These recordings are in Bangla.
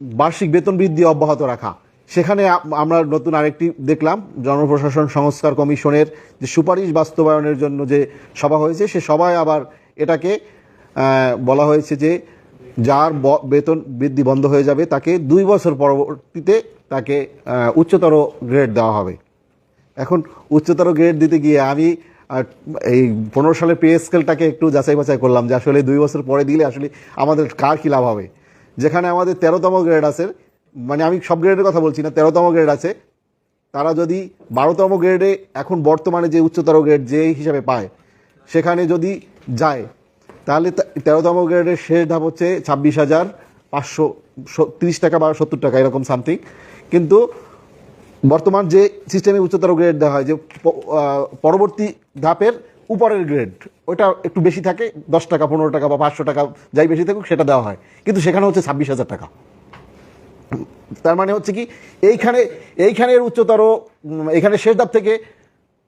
বার্ষিক বেতন বৃদ্ধি অব্যাহত রাখা। সেখানে আমরা নতুন আরেকটি দেখলাম, জনপ্রশাসন সংস্কার কমিশনের যে সুপারিশ বাস্তবায়নের জন্য যে সভা হয়েছে, সে সভায় আবার এটাকে বলা হয়েছে যে যার বেতন বৃদ্ধি বন্ধ হয়ে যাবে, তাকে দুই বছর পরবর্তীতে তাকে উচ্চতর গ্রেড দেওয়া হবে। এখন উচ্চতর গ্রেড দিতে গিয়ে আমি এই পনেরো সালের পে স্কেলটাকে একটু যাচাই বাছাই করলাম যে আসলে দুই বছর পরে দিলে আসলে আমাদের কার কী লাভ হবে। যেখানে আমাদের তেরোতম গ্রেড আছে মানে আমি সব গ্রেডের কথা বলছি না, তেরোতম গ্রেড আছে, তারা যদি বারোতম গ্রেডে এখন বর্তমানে যে উচ্চতর গ্রেড যে হিসাবে পায়, সেখানে যদি যায়, তাহলে তেরোতম গ্রেডের শেষ ধাপ হচ্ছে ছাব্বিশ হাজার পাঁচশো তিরিশ টাকা বা সত্তর টাকা, এরকম সামথিং কিন্তু বর্তমান যে সিস্টেমে উচ্চতর গ্রেড দেওয়া হয়, যে পরবর্তী ধাপের উপরের গ্রেড ওটা একটু বেশি থাকে, দশ টাকা, পনেরো টাকা বা পাঁচশো টাকা যাই বেশি থাকুক, সেটা দেওয়া হয়। কিন্তু সেখানে হচ্ছে ছাব্বিশ হাজার টাকা। তার মানে হচ্ছে কি, এইখানে, এইখানের উচ্চতর এখানে শেষ ধাপ থেকে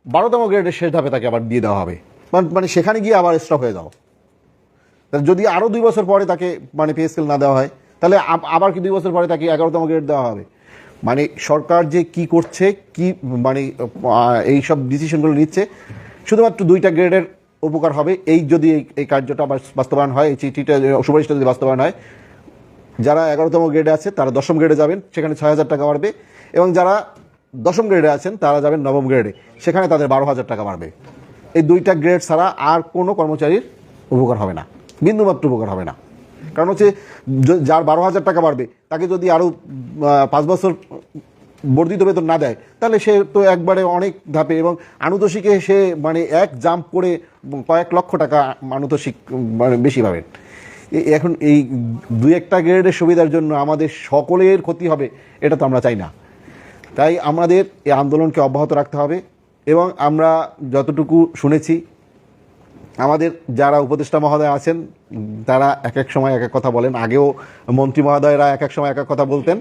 বারোতম গ্রেডের শেষ ধাপে তাকে আবার দিয়ে দেওয়া হবে। মানে- মানে সেখানে গিয়ে আবার স্টপ হয়ে যাও। যদি আরও দুই বছর পরে তাকে মানে পে স্কেল না দেওয়া হয়, তাহলে আবার কি দুই বছর পরে তাকে এগারোতম গ্রেড দেওয়া হবে? মানে সরকার যে কি করছে, কি মানে এই সব ডিসিশনগুলো নিচ্ছে শুধুমাত্র দুইটা গ্রেডের উপকার হবে। এই যদি এই কার্যটা বাস- বাস্তবায়ন হয়, এই চিঠিটা সুপারিশটা যদি বাস্তবায়ন হয়, যারা এগারোতম গ্রেডে আছে, তারা দশম গ্রেডে যাবেন, সেখানে ছয় হাজার টাকা বাড়বে। এবং যারা দশম গ্রেডে আছেন, তারা যাবেন নবম গ্রেডে, সেখানে তাদের বারো হাজার টাকা বাড়বে। এই দুইটা গ্রেড ছাড়া আর কোনো কর্মচারীর উপকার হবে না। বিন্দুমাত্র উপকার হবে না। কারণ হচ্ছে যার বারো হাজার টাকা বাড়বে, তাকে যদি আরও পাঁচ বছর বর্ধিত বেতন না দেয়, তাহলে সে তো একবারে অনেক ধাপে এবং আনুতোষিকে সে মানে এক জাম্প করে কয়েক লক্ষ টাকা আনুতোষিক মানে বেশি পাবেন এখন এই দু একটা গ্রেডের সুবিধার জন্য আমাদের সকলের ক্ষতি হবে, এটা তো আমরা চাই না। তাই আমাদের এই আন্দোলনকে অব্যাহত রাখতে হবে এবং আমরা যতটুকু শুনেছি, আমাদের যারা উপদেষ্টা মহোদয় আছেন, তারা এক এক সময় এক এক কথা বলেন। আগেও মন্ত্রী মহোদয়রা এক এক সময় এক এক কথা বলতেন।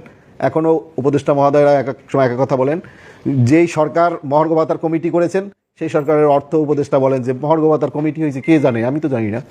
এখনও উপদেষ্টা মহোদয়রা এক এক সময় এক কথা বলেন, যেই সরকার মহর্ঘ ভাতার কমিটি করেছেন, সেই সরকারের অর্থ উপদেষ্টা বলেন যে মহর্ঘ ভাতার কমিটি হয়েছে, কে জানে? আমি তো জানি না।